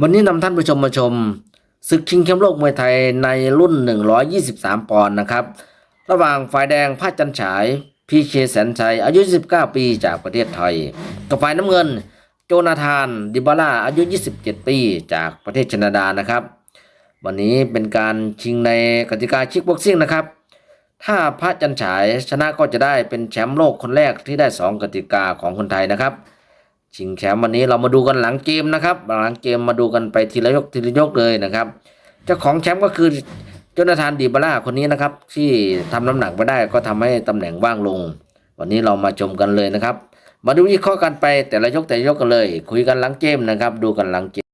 วันนี้นำท่านผู้ชมมาชมศึกชิงแชมป์โลกมวยไทยในรุ่น 123 ปอนด์นะครับ ระหว่างฝ่ายแดงพาจันฉายพีเคแสนชัยอายุ29ปีจากประเทศไทย กับฝ่ายน้ำเงิน โจนาธาน ดิบาร่าอายุ 27 ปีจากประเทศแคนาดานะครับ วันนี้เป็นการชิงในกติกาคิกบ็อกซิ่งนะครับ ถ้าพระจันฉายชนะก็จะได้เป็นแชมป์โลกคนแรกที่ได้ 2 กติกาของคนไทยนะครับ ชิงแชมป์วันนี้เรามาดูกันหลังเกมนะครับหลังเกมมาดูกันไปทีละยกทีละยกเลยนะครับเจ้าของแชมป์ก็คือจนาธานดีบาร่าคนนี้นะครับ ที่ทำน้ำหนักไม่ได้ก็ทำให้ตำแหน่งว่างลง วันนี้เรามาชมกันเลยนะครับ มาดูวิเคราะห์กันไปแต่ละยกแต่ละยกกันเลย คุยกันหลังเกมนะครับ ดูกันหลังเกม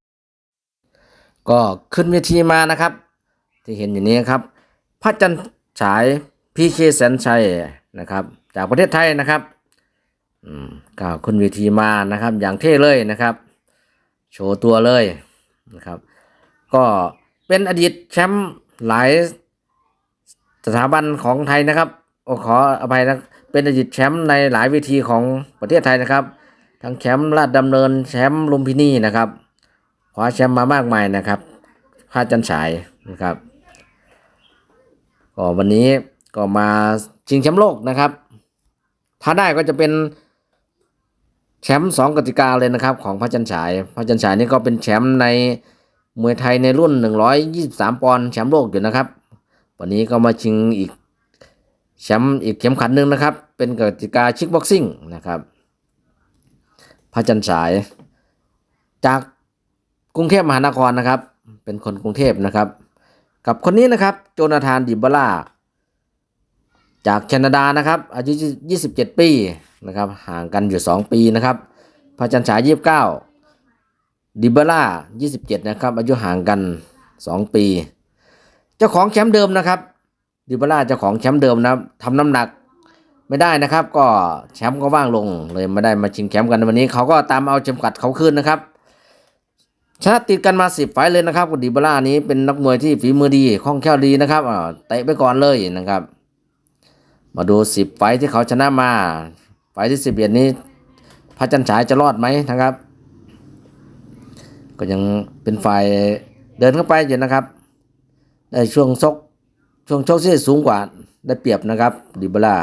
ก็ขึ้นเวทีมานะครับ ที่เห็นอยู่นี้ครับพระจันทร์ฉายพีเคแสนชัยนะครับ จากประเทศไทยนะครับ อืมก็ขึ้นเวทีมานะครับ อย่างเท่เลยนะครับ โชว์ตัวเลยนะครับ ก็เป็นอดีตแชมป์หลายสถาบันของไทยนะครับอขออภัยนะเป็นอดีตแชมป์ในหลายเวทีของประเทศไทยนะครับ ทั้งแชมป์ลาดดำเนินแชมป์ลุมพินีนะครับคว้าแชมป์มามากมายนะครับพาจันฉายนะครับก็วันนี้ก็มาชิงแชมป์โลกนะครับ ถ้าได้ก็จะเป็น แชมป์สองกติกาเลยนะครับ ของพระจันฉาย พระจันฉายนี่ก็เป็นแชมป์ในมวยไทยในรุ่น 123 ปอนด์แชมป์โลกอยู่นะครับ วันนี้ก็มาชิงอีกแชมป์อีกเข็มขัดหนึ่งนะครับ เป็นกติกาชิคบ็อกซิ่งนะครับพระจันฉาย จากกรุงเทพมหานครนะครับ เป็นคนกรุงเทพนะครับ กับคนนี้นะครับโจนาธานดิบาร่าจากแคนาดานะครับ อายุ 27 ปี นะครับห่างกันอยู่ 2 ปีนะครับพระจันฉาย29ดิบาร่า27นะครับอายุห่างกัน 2 ปี เจ้าของแชมป์เดิมนะครับดิบาร่าเจ้าของแชมป์เดิมนะครับทำน้ำหนักไม่ได้นะครับ ก็แชมป์ก็ว่างลงเลยไม่ได้มาชิงแชมป์กันวันนี้เขาก็ตามเอาเข็มขัดเขาคืนนะครับชนะติดกันมาสิบไฟเลยนะครับดิบาร่านี้เป็นนักมวยที่ฝีมือดีคล่องแคล่วดีนะครับเตะไปก่อนเลยนะครับ มาดูสิบไฟที่เขาชนะมา ไฟที่สิบเอ็ดนี้ พระจันฉายจะรอดไหมนะครับ ก็ยังเป็นฝ่ายเดินเข้าไปอยู่นะครับได้ช่วงซกช่วงชกที่สูงกว่าได้เปรียบนะครับดิบาร่า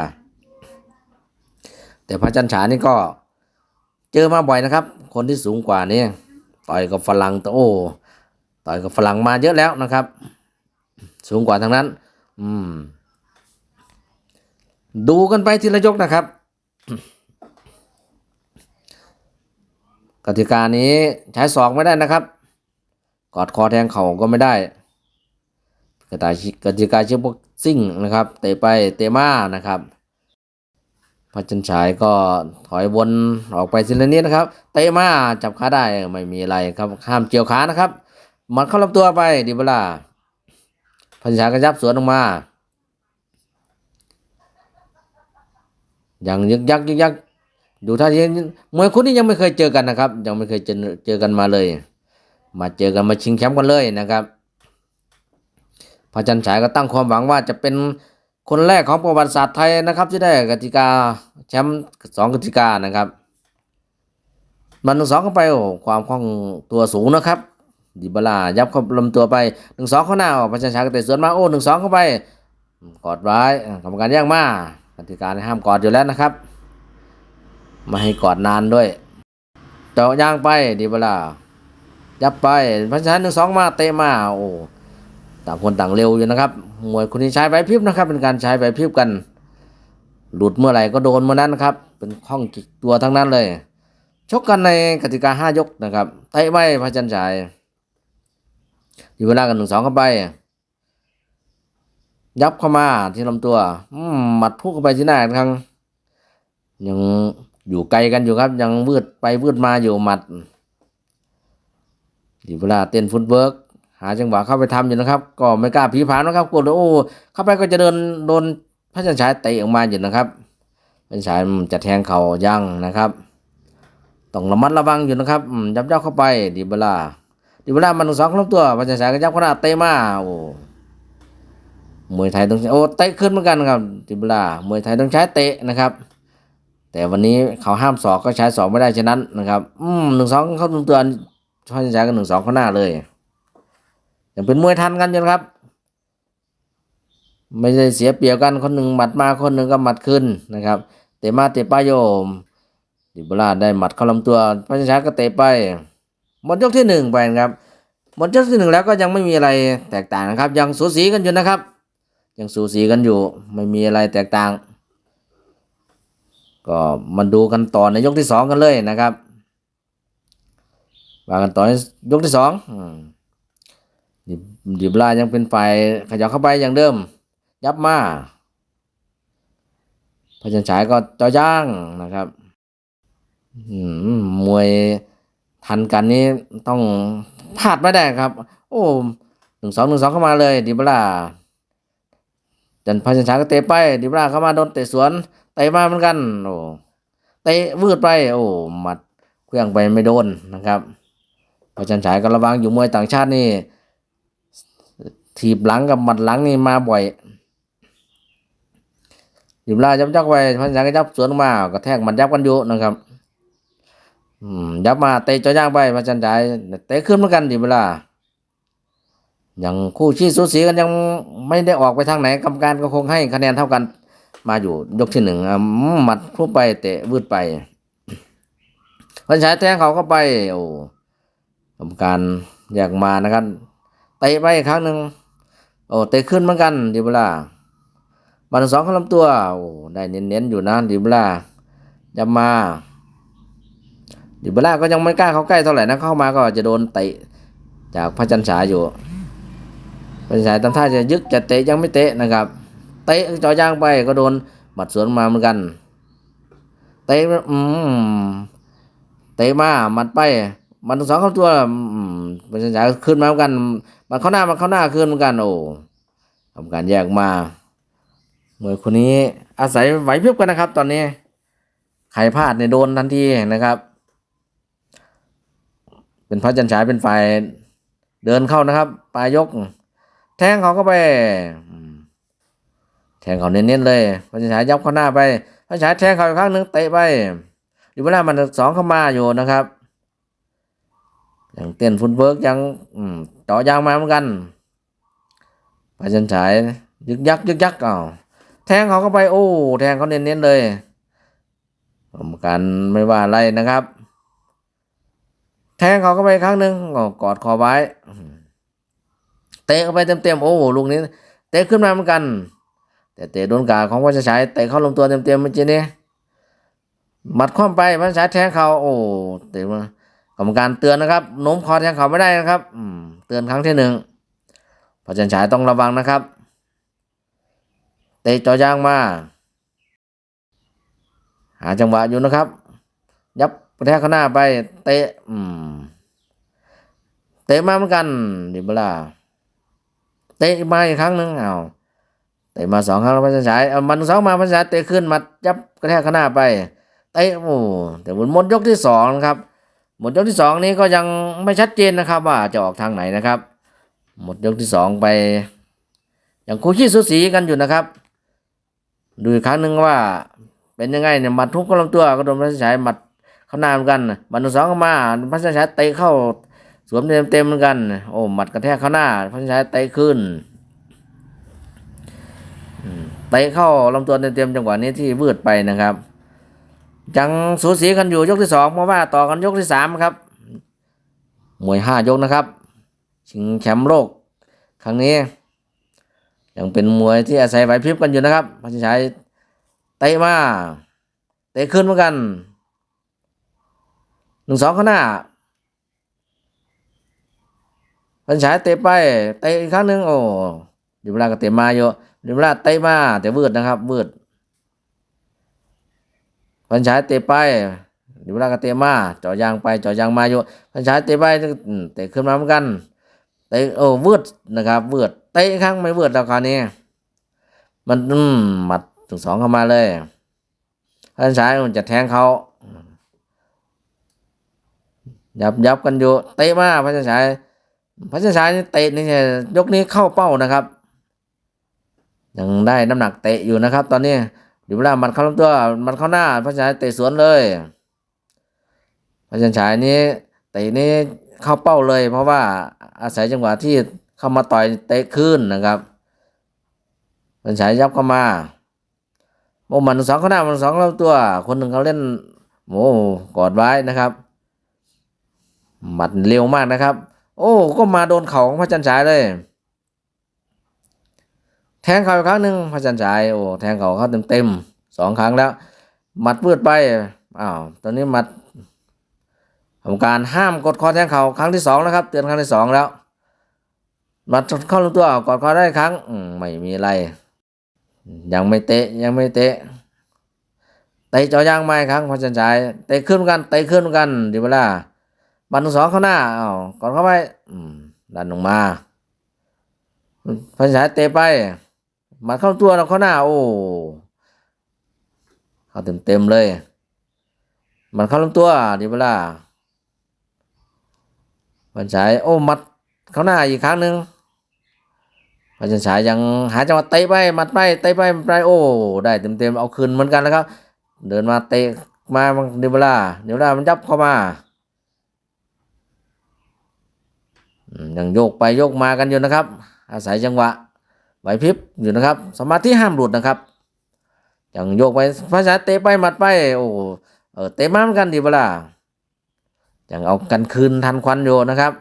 แต่พระจันฉายนี่ก็เจอมาบ่อยนะครับ คนที่สูงกว่านี่ต่อยกับฝรั่งตะโอ้ต่อยกับฝรั่งมาเยอะแล้วนะครับ สูงกว่าทั้งนั้น อืม ดูกันไปทีละยกนะครับ กติกานี้ใช้ศอกไม่ได้นะครับ กอดคอแทงเข่าก็ไม่ได้ กติกากติกาเชือกบ็อกซิ่งนะครับ เตะไปเตะมานะครับพระจันฉายก็ถอยวนออกไปทีละนิดนะครับ เตะมาจับขาได้ไม่มีอะไรครับห้ามเกี่ยวขานะครับหมัดเข้าลำตัวไปดิบลาพระจันฉายก็ยับสวนออกมา ย่างยึกยักยึกยักดูท่าทีมวยคู่นี้ยังไม่เคยเจอกันนะครับ ยังไม่เคยเจอเจอกันมาเลย มาเจอกันมาชิงแชมป์กันเลยนะครับพระจันฉายก็ตั้งความหวังว่าจะเป็นคนแรกของประวัติศาสตร์ไทยนะครับ ที่ได้กติกาแชมป์สองกติกานะครับมันหนึ่งสองเข้าไปโอ้ความคล่องตัวสูงนะครับดิบลายับเข้าลำตัวไปหนึ่งสองเข้าหน้าพระจันฉายก็เตะสวนมาโอ้หนึ่งสองเข้าไปกอดไว้กรรมการแย่งมา กติกาห้ามกอดอยู่แล้วนะครับไม่ให้กอดนานด้วยเจาะย่างไปดิบาลายับไปพระจันหนึ่งสองมาเตะมาโอ้ต่างคนต่างเร็วอยู่นะครับมวยคนนี้ใช้ใบพริบนะครับ เป็นการใช้ใบพริบกัน หลุดเมื่อไหร่ก็โดนเมื่อนั้นนะครับ เป็นข้องจิกตัวทั้งนั้นเลย ชกกันในกติกาห้ายกนะครับเตะไม่พระจันฉายอยู่เวลากันหนึ่งสองเข้าไป ยับเข้ามาที่ลำตัวอืมหมัดพุ่งเข้าไปที่หน้าครั้งยังอยู่ไกลกันอยู่ครับ ยังวืดไปวืดมาอยู่หมัดอยู่เวลาเต้นฟุตเวิร์กหาจังหวะเข้าไปทำอยู่นะครับ ก็ไม่กล้าผีผานนะครับกลัวโอ้เข้าไปก็จะเดินโดนพระจันฉายเตะออกมาอยู่นะครับพระจันฉายจะแทงเข่ายังนะครับต้องระมัดระวังอยู่นะครับยับยับเข้าไปดิบลาดิบลามันสองลำตัวพระจันฉายก็ยับข้าหน้าเตะมาโอ้ มวยไทยต้องโอ้เตะขึ้นเหมือนกันครับดิบลามวยไทยต้องใช้เตะนะครับ แต่วันนี้เขาห้ามศอกก็ใช้ศอกไม่ได้ฉะนั้นนะครับ อืมหนึ่งสองเขาลำตัวพระจันฉากับหนึ่งสองเข้าหน้าเลยยังเป็นมวยทันกันอยู่นะครับ ไม่ได้เสียเปรียบกันคนหนึ่งหมัดมาคนหนึ่งก็หมัดขึ้นนะครับเตะมาเตะไปโยมดิบุราได้หมัดเข้าลำตัวพันฉาก็เตะไปหมดยกที่หนึ่งไปครับหมดยกที่หนึ่งแล้วก็ยังไม่มีอะไรแตกต่างนะครับ ยังสูสีกันอยู่นะครับ ยังสูสีกันอยู่ ไม่มีอะไรแตกต่าง ก็มาดูกันต่อในยกที่สองกันเลยนะครับว่ากันต่อในยกที่สองดิดิบลายังเป็นฝ่ายขยับเข้าไปอย่างเดิม ยับมาพระจันฉายก็จอย่างนะครับมมวยทันกันนี้ต้องพลาดไม่ได้ครับ โอ้หนึ่งสองหนึ่งสองเข้ามาเลยดิบลา จันพระจันฉาก็เตะไปดิบลาเข้ามาโดนเตะสวนเตะมาเหมือนกันโอ้เตะวืดไปโอ้หมัดเครื่องไปไม่โดนนะครับพระจันฉายก็ระวังอยู่มวยต่างชาตินี่ถีบหลังกับหมัดหลังนี่มาบ่อยดิบลาจับจักไว้พันยางก็จับสวนมากระแทกหมันยับกันอยู่นะครับยับมาเตะจ่อย่างไปพันจันฉายเตะขึ้นเหมือนกันดิบลา อย่างคู่ชี้สูสีกันยังไม่ได้ออกไปทางไหนกรรมการก็คงให้คะแนนเท่ากัน มาอยู่ยกที่หนึ่งหมัดพุ่ไปเตะวืดไปพันฉายแทงเขาเข้าไปโอ้กรรมการแยากมานะครับเตะไปอีกครั้งหนึ่งโอ้เตะขึ้นเหมือนกันดิบลาบันสองเข้าลำตัวโอ้ได้เน้นๆอยู่นะดิบลาจะมาดิบลาก็ยังไม่กล้าเข้าใกล้เท่าไหร่นะเข้ามาก็จะโดนเตะจากพระจันฉาอยู่ พระจันฉายทำท่าจะยึกจะเตะยังไม่เตะนะครับ เตะจ่อย่างไปก็โดนหมัดสวนมาเหมือนกัน เตะอืมเตะมาหมัดไปมันสองเข้าตัวอืมพระจันฉายขึ้นมาเหมือนกัน มันเข้าหน้ามันเข้าหน้าขึ้นเหมือนกัน โอ้ทำการแยกมาเมื่อคนนี้อาศัยไหวพริบกันนะครับ ตอนนี้ใครพลาดเนี่ยโดนทันทีนะครับ เป็นพระจันฉายเป็นฝ่ายเดินเข้านะครับปลายยก แทงเขาก็ไปแทงเขาเน้นๆเลยพระจันฉายยับเข้าหน้าไปพระจันฉายแทงเขาอีกครั้งหนึ่งเตะไปอยู่เวลามันสองเข้ามาอยู่นะครับยังเต้นฟุตเวิร์กยังต่อยางมาเหมือนกันพระจันฉายยึกยักยึกยักอ้าแทงเขาเข้าไปโอ้แทงเขาเน้นๆเลยกรรมการไม่ว่าอะไรนะครับ แทงเขาเข้าไปครั้งหนึ่งก็กอดคอไว้ เตะเข้าไปเต็มๆโอ้ลูกนี้เตะขึ้นมาเหมือนกัน แต่เตะโดนกาของพระจันฉายเตะเข้าลงตัวเต็มๆเมื่อกี้นี้หมัดคว่ำไปพระจันฉายแทงเขาโอ้เตะมากรรมการเตือนนะครับโน้มคอแทงเขาไม่ได้นะครับอืมเตือนครั้งที่หนึ่งพอจันฉายต้องระวังนะครับ เตะจ่อย่างมา หาจังหวะอยู่นะครับ ยับกระแทกข้างหน้าไป เตะอืมเตะมาเหมือนกันดิบลา เตะมาอีกครั้งหนึ่งเอาเตะมาสองครั้งแล้วพันฉายเอามันสองมาพันฉายเตะขึ้นมายับกระแทกข้างหน้าไปเตะโอ้แต่หมดยกที่สองนะครับหมดยกที่สองนี้ก็ยังไม่ชัดเจนนะครับ ว่าจะออกทางไหนนะครับ หมดยกที่สองไปอย่างคู่ขี้สูสีกันอยู่นะครับ ดูอีกครั้งหนึ่งว่าเป็นยังไงเนี่ยหมัดทุบเข้าลำตัวก็โดนพระชัยหมัดเข้าหน้าเหมือนกันหมัดหนึ่งสองเข้ามาพระชัยเตะเข้า สวมเต็มเต็มๆเหมือนกัน โอ้หมัดกระแทกเข้าหน้าพระชัยเตะขึ้นอืมเตะเข้าลำตัวเต็มเต็มๆจังหวะนี้ที่วืดไปนะครับยังสูสีกันอยู่ยกที่สองมาว่าต่อกันยกที่สามครับมวยห้ายกนะครับ ชิงแชมป์โลก ครั้งนี้ ยังเป็นมวยที่อาศัยไหวพริบกันอยู่นะครับพัชชัยเตะมาเตะขึ้นเหมือนกันหนึ่งสองข้างหน้า พัชชัยเตะไปเตะอีกครั้งหนึ่งโอ้ดี๋ยเวลาก็เตะมาอยู่เดี๋ยวลาเตะมาแต่วืดนะครับวืดพันฉายเตะไปเดี๋ยวลากเตะมาเจ่อยางไปเจ่อยางมาอยู่พันฉายเตะไปเตะขึ้นมาเหมือนกันเตะโอ้วืดนะครับวืดเตะอีกครั้งไม่วืดแล้วคราวนี้ มันอืมหมัดถึงสองเข้ามาเลยพันฉายมันจะแทงเขายับยับกันอยู่เตะมาพันฉาย พันฉายเตะนี่ยยกนี้เข้าเป้านะครับ ยังได้น้ำหนักเตะอยู่นะครับ ตอนนี้เดี๋ยวเวลามันเข้าลำตัวมันเข้าหน้าพระจันฉายเตะสวนเลยพระจันฉายนี้เตะนี้เข้าเป้าเลย เพราะว่าอาศัยจังหวะที่เข้ามาต่อยเตะขึ้นนะครับพันฉายยับเข้ามาโมหมันสองเขาหน้ามันสองลำตัว คนหนึ่งเขาเล่นโอ้กอดไว้นะครับหมัดเร็วมากนะครับ โอ้ ก็มาโดนเข่าของพระจันทร์ฉายเลย แทงเข่าอีกครั้งหนึ่งพระจันทร์ฉายโอ้แทงเข่าเขาเต็มเต็มๆสองครั้งแล้วหมัดพืดไปอ้าวตอนนี้หมัดทำการห้ามกดคอแทงเข่าครั้งที่สองนะครับ เตือนครั้งที่สองแล้วหมัดเข้าลงตัวกดคอได้ครั้งอไม่มีอะไร ยังไม่เตะยังไม่เตะเตะจอยางไม้ครั้งพระจันทร์ฉายเตะขึ้นกันเตะขึ้นกันดีเวลา บันสองเข้าหน้าอ้าวก่อนเข้าไปอืมดันลงมาพันฉายเตะไปมัดเข้าตัวเราเข้าหน้า โอ้เข้าเต็มเต็มเลย มันเข้าลำตัวดีเวลาพันฉายโอ้มัดเข้าหน้าอีกครั้งหนึ่งพันฉายยังหาจังหวะเตะไปมัดไปเตะไปไปโอ้ได้เต็มเต็มเอาคืนเหมือนกันแล้วครับ เดินมาเตะมาดีเวลาดีเวลามันยับเข้ามา อืม ยังโยกไปโยกมากันอยู่นะครับ อาศัยจังหวะไหวพริบอยู่นะครับ สมาธิห้ามหลุดนะครับยังโยกไปภาษาเตะไปหมัดไป โอ้เออเตะมาเหมือนกันดีเวลายังเอากันคืนทันควันอยู่นะครับ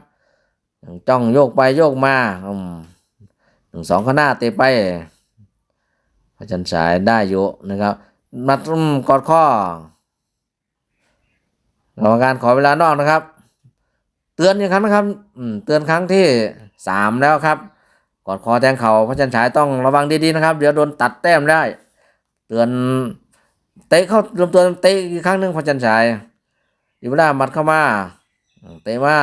ยังจ้องโยกไปโยกมาอืมหนึ่งสองข้างหน้าเตะไปพระจันทร์ฉายได้อยู่นะครับมัดกอดข้อกรรมการขอเวลานอกนะครับ เตือนอีกครั้งนะครับเตือนครั้งที่สามแล้วครับกอดคอแทงเข่าพระจันฉายต้องระวังดีๆนะครับ เดี๋ยวโดนตัดแต้มได้ เตือนเตะเข้ารวมตัวเตะอีกครั้งหนึ่งพระจันฉายดีเวลามัดเข้ามาเตะมา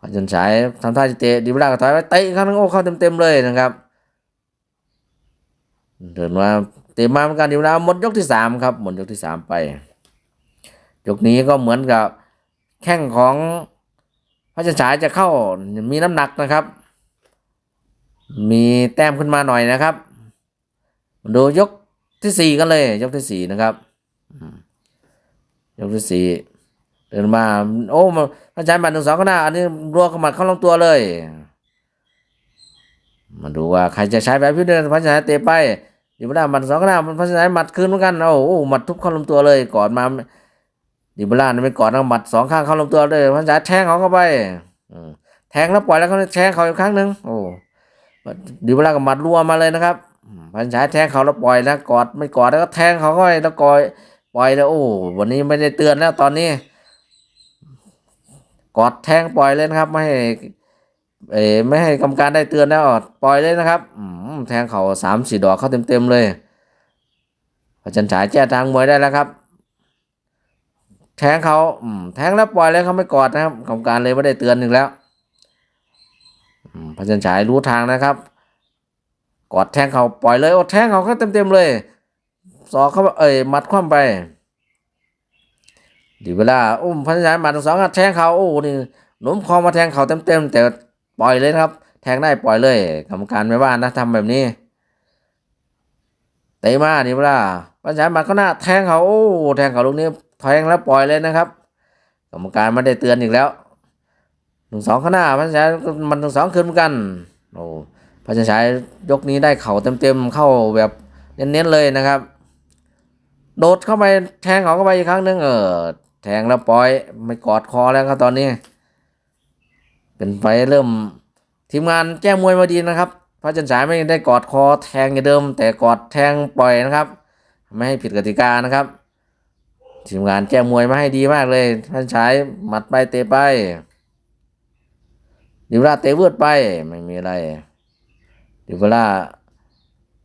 พระจันฉายทำท่าจะเตะดีเวลาก็ถอยไปเตะอีกครั้งนึงโอ้เข้าเต็มๆเลยนะครับเดินมาเตะมาเหมือนกันดีเวลาหมดยกที่สามครับหมดยกที่สามไปยกนี้ก็เหมือนกับ แข้งของพระจันฉายจะเข้ามีน้ำหนักนะครับ มีแต้มขึ้นมาหน่อยนะครับ ดูยกที่สี่กันเลย ยกที่สี่นะครับยกที่สี่เดินมา โอ้พระจันทร์บัตรหนึ่งสองข้างหน้าอันนี้รัวขมัดเข้าลงตัวเลยมาดูว่าใครจะใช้แบบพิเดินพระจันทร์ฉายเตะไปอยู่ไม่ได้หมัดสองข้างหน้าพระจันทร์ฉายหมัดคืนเหมือนกันโอ้โหหมัดทุบเข้าลงตัวเลยกอดมา ดิบล่านี่ไม่กอดนะหมัดสองข้างเข้าลำตัวเลยพันจ่ายแทงเขาเข้าไปแทงแล้วปล่อยแล้วเขาแทงเขาอีกครั้งหนึ่งโอ้ดิบล่ากับหมัดรัวมาเลยนะครับพันจ่ายแทงเขาแล้วปล่อยแล้วกอดไม่กอดแล้วก็แทงเขาเข้าไปแล้วกอยปล่อยแล้วโอ้วันนี้ไม่ได้เตือนแล้วตอนนี้ กอดแทงปล่อยเลยนะครับ ไม่ให้เอไม่ให้กรรมการได้เตือนแล้วปล่อยเลยนะครับอืแทงเขาสามสี่ดอกเข้าเต็มๆเลยพระจันฉายแจ้ทางมวยได้แล้วครับ แทงเขาอืมแทงแล้วปล่อยเลยเขาไม่กอดนะครับกรรมการเลยไม่ได้เตือนหนึ่งแล้วพระจันฉายรู้ทางนะครับ กอดแทงเขาปล่อยเลยโอ้แทงเขาก็เต็มเต็มๆเลยสอกเขาเอ้ยมัดคว่ำไปดีเวลาอุ้มพระจันทร์ฉายหมัดสองแทงเขาโอ้นี่หนุ่มคอมาแทงเขาเต็มเต็มๆแต่ปล่อยเลยครับ แทงได้ปล่อยเลยกรรมการไม่ว่านะทำแบบนี้เตะมาดีเวลาพระจันทร์ฉายหมัดก็หน้าแทงเขาโอ้แทงเขาลูกนี้ แทงแล้วปล่อยเลยนะครับ กรรมการไม่ได้เตือนอีกแล้วหนึ่งสองข้างหน้าพระชายมันหนึ่งสองคืนเหมือนกันโอ้พระชายยกนี้ได้เข่าเต็มๆเข้าแบบเน้นๆเลยนะครับ โดดเข้าไปแทงเขาเข้าไปอีกครั้งหนึงเออแทงแล้วปล่อยไม่กอดคอแล้วครับตอนนี้ เป็นไฟเริ่มทีมงานแก้มวยมาดีนะครับ พระจันฉายไม่ได้กอดคอแทงอย่างเดิม แต่กอดแทงปล่อยนะครับ ไม่ให้ผิดกติกานะครับ ทีมงานแก้มวยมาให้ดีมากเลย ท่านชายหมัดไปเตะไปดิวลาเตะวืดไปไม่มีอะไรดิวลา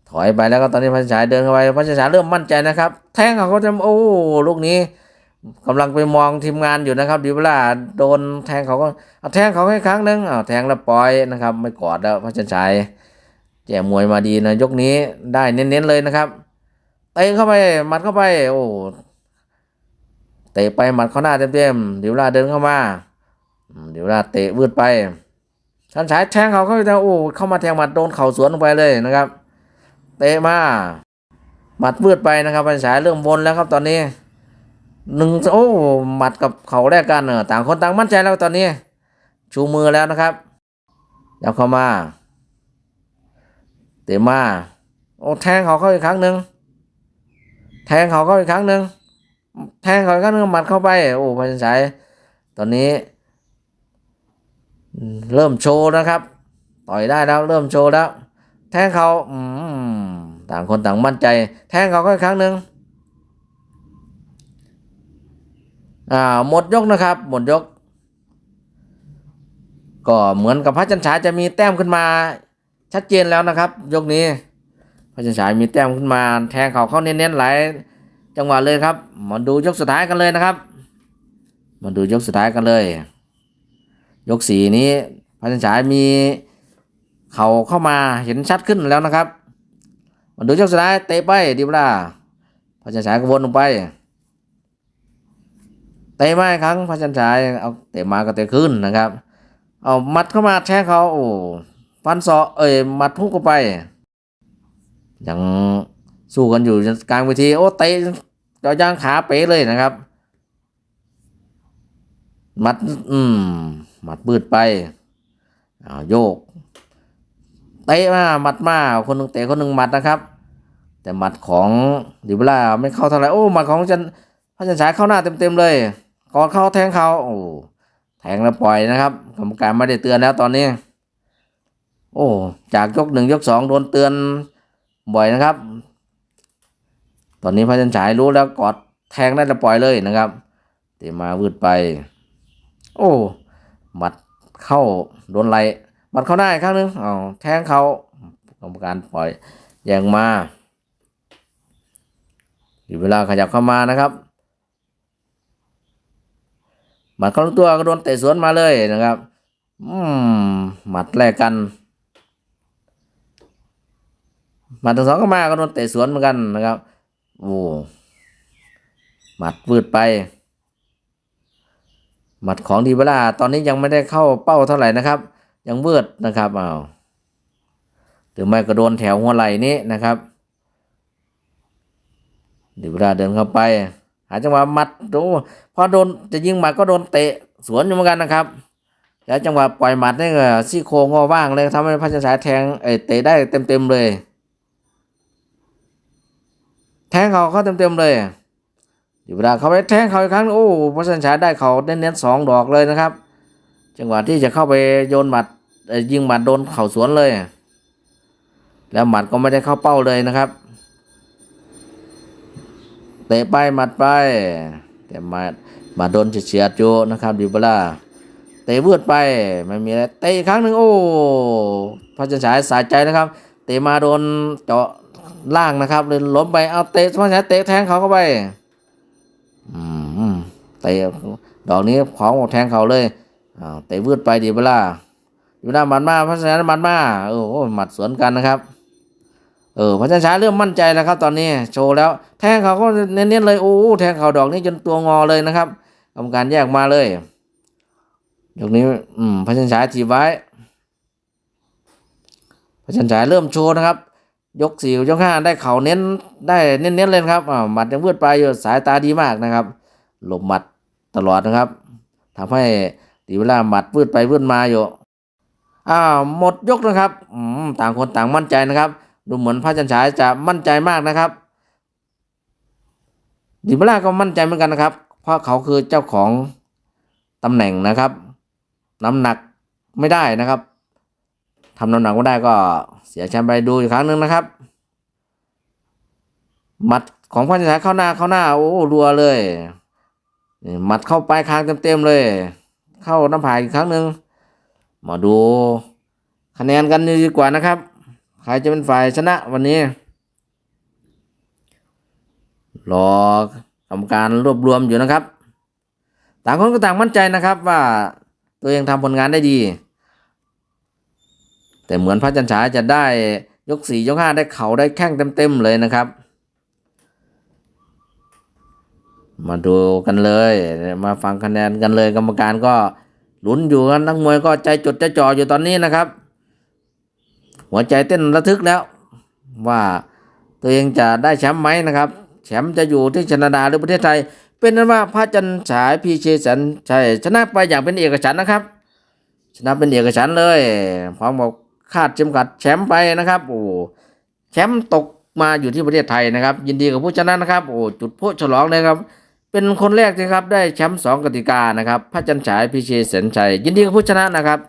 ถอยไปแล้วก็ตอนนี้พันชายเดินเข้าไปพันชายเริ่มมั่นใจนะครับ แทงเขาจะโอ้ลูกนี้กำลังไปมองทีมงานอยู่นะครับดิวลาโดนแทงเขาก็เอาแทงเขาให้ครั้งหนึงเอาแทงแล้วปล่อยนะครับ ไม่กอดแล้วพันชายแก้มวยมาดีนะยกนี้ได้เน้นๆเลยนะครับเตะเข้าไปหมัดเข้าไป โอ้ เตะไปหมัดเข้าหน้าเต็มๆเดี๋ยวเวลาเดินเข้ามาเดี๋ยวเวลาเตะวืดไปท่านฉายแทงเขาเข้าไปแต่โอ้เข้ามาแทงหมัดโดนเข่าสวนลงไปเลยนะครับ เตะมาหมัดวืดไปนะครับท่านฉายเริ่มวนแล้วครับตอนนี้หนึ่งโอ้หมัดกับเข่าแรกกันเออต่างคนต่างมั่นใจแล้วตอนนี้ ชูมือแล้วนะครับยับเข้ามา เตะมา โอ้แทงเขาเข้าอีกครั้งหนึ่งแทงเขาเข้าอีกครั้งหนึ่ง แทงเขากครั้งหนึ่งหมัดเข้าไป โอ้พันชัยตอนนี้ เริ่มโชว์นะครับ ต่อยได้แล้ว เริ่มโชว์แล้ว แทงเขาอืมต่างคนต่างมั่นใจ แทงเขาเข้าอีกครั้งหนึ่งอ่าหมดยกนะครับ หมดยก ก็เหมือนกับพระจันฉายจะมีแต้มขึ้นมา ชัดเจนแล้วนะครับ ยกนี้พระจันฉายมีแต้มขึ้นมา แทงเขาเข้าเน้นๆหลาย จังหวะเลยครับ มาดูยกสุดท้ายกันเลยนะครับ มาดูยกสุดท้ายกันเลย ยกสี่นี้พันฉายมีเข่าเข้ามาเห็นชัดขึ้นแล้วนะครับ มาดูยกสุดท้ายเตะไปดีเวลาพันฉายก็วนลงไปเตะมาอีกครั้งพันฉายเอาเตะมาก็เตะขึ้นนะครับ เอามัดเข้ามาแทงเขาโอ้ฟันศอเอ้ยมัดทุกเข้าไปยังสู้กันอยู่กลางเวทีโอ้เตะ จอยางขาเป๋เลยนะครับ มัด อืม มัดบืดไปอาโยก เตะมามัดมาคนหนึ่งเตะคนหนึ่งมัดนะครับ แต่หมัดของดิบลาไม่เข้าเท่าไหร่โอ้หมัดของจันพระจันฉายเข้าหน้าเต็มๆเลยกอดเข้าแทงเขาโอ้แทงแล้วปล่อยนะครับกรรมการไม่ได้เตือนแล้วตอนนี้ โอ้ จากยกหนึ่งยกสองโดนเตือนบ่อยนะครับ ตอนนี้พระจันฉายรู้แล้วกอดแทงได้แล้วปล่อยเลยนะครับ เตะมาวืดไป โอ้หมัดเข้าโดนไหลหมัดเข้าได้อีกครั้งหนึงเอาแทงเขากรรมการปล่อยแยงมาอยู่เวลาขยับเข้ามานะครับหมัดเข้าตัวก็โดนเตะสวนมาเลยนะครับอืมหมัดแรกกันหมัดทั้งสองก็มาก็โดนเตะสวนเหมือนกันนะครับ โอ้หมัดวืดไป หมัดของดีเวลา ตอนนี้ยังไม่ได้เข้าเป้าเท่าไหร่นะครับ ยังวืดนะครับเอาหรือไม่ก็โดนแถวหัวไหล่นี้นะครับดีเวลาเดินเข้าไป หาจังหวะมัดดูพอโดนจะยิงหมัดก็โดนเตะสวนอยู่เหมือนกันนะครับ แล้วจังหวะปล่อยหมัดนี่ก็ซี่โครงงอว่างเลยทำให้พัชชายแทงเอเตะได้เต็มๆเลย ทงเขาเข้าเต็มๆเลยอยู่เวลาเขาไปแทงเขาอีกครั้งโอ้พัชชายได้เขาเน้นๆสองดอกเลยนะครับ จังหวะที่จะเข้าไปโยนหมัดยิงหมัดโดนเข่าสวนเลย แล้วหมัดก็ไม่ได้เข้าเป้าเลยนะครับเตะไปหมัดไป แต่หมัดหมาโดนเฉียดๆอยู่นะครับดิบลาเตะเบืดไปไม่มีอะไรเตะอีกครั้งหนึ่งโอ้พระจันฉายสายใจนะครับ เตะมาโดนเจาะ ล่างนะครับเลยล้มไปเอาเตะพระจันฉายเตะแทงเขาเข้าไปอืมเตะดอกนี้ของแทงเขาเลยเตะเบืดไปดิบลาดิบลาหมัดมาพระจันฉาหมัดมาโอ้โหหมัดสวนกันนะครับ เออพระจันฉาเริ่มมั่นใจแล้วครับ ตอนนี้โชว์แล้ว แทงเขาก็เน้นๆเลยโอ้แทงเขาดอกนี้จนตัวงอเลยนะครับกรรมการแยกมาเลยยกนี้ อืมพระจันฉายถีไว้พระจันฉาเริ่มโชว์นะครับ ยกสี่ยกห้าได้เข่าเน้นได้เน้นๆเลยนครับอ่าหมัดยังวืดไปอยู่สายตาดีมากนะครับหลบหมัดตลอดนะครับทำให้ดีเวลาหมัดวืดไปวืดมาอยู่อ้าวหมดยกนะครับอืมต่างคนต่างมั่นใจนะครับ ดูเหมือนพระจันฉายจะมั่นใจมากนะครับดิบล่าก็มั่นใจเหมือนกันนะครับ เพราะเขาคือเจ้าของตำแหน่งนะครับ น้ำหนักไม่ได้นะครับทำน้ำหนักไม่ได้ก็ สียแชมป์ไปดูอีกครั้งหนึ่งนะครับหมัดของพระจันายเข้าหน้าเข้าหน้าโอ้รัวเลยหมัดเข้าไปคางเต็มๆเลย เข้าน้ำผายอีกครั้งหนึ่งมาดูคะแนนกันดีกว่านะครับ ใครจะเป็นฝ่ายชนะวันนี้ รอกรรมการรวบรวมอยู่นะครับ ต่างคนก็ต่างมั่นใจนะครับว่าตัวเองทำผลงานได้ดี แต่เหมือนพระจันฉายจะได้ยกสี่ยกห้าได้เข่าได้แข้งเต็มๆเลยนะครับ มาดูกันเลย มาฟังคะแนนกันเลยกรรมการก็ลุ้นอยู่กันนักมวยก็ใจจดใจจ่ออยู่ตอนนี้นะครับ หัวใจเต้นระทึกแล้ว ว่าตัวเองจะได้แชมป์ไหมนะครับ แชมป์จะอยู่ที่แคนาดาหรือประเทศไทย เป็นนั้นว่าพระจันฉายพีเชสันชัยชนะไปอย่างเป็นเอกฉันนะครับ ชนะเป็นเอกฉันเลยพร้อมบอก คาดเข็มขัดแชมป์ไปนะครับ โอ้แชมป์ตกมาอยู่ที่ประเทศไทยนะครับ ยินดีกับผู้ชนะนะครับ โอ้จุดโพฉลองเลยครับ เป็นคนแรกนะครับได้แชมป์สองกติกานะครับพระจันฉายพิเชสันชัย ยินดีกับผู้ชนะนะครับ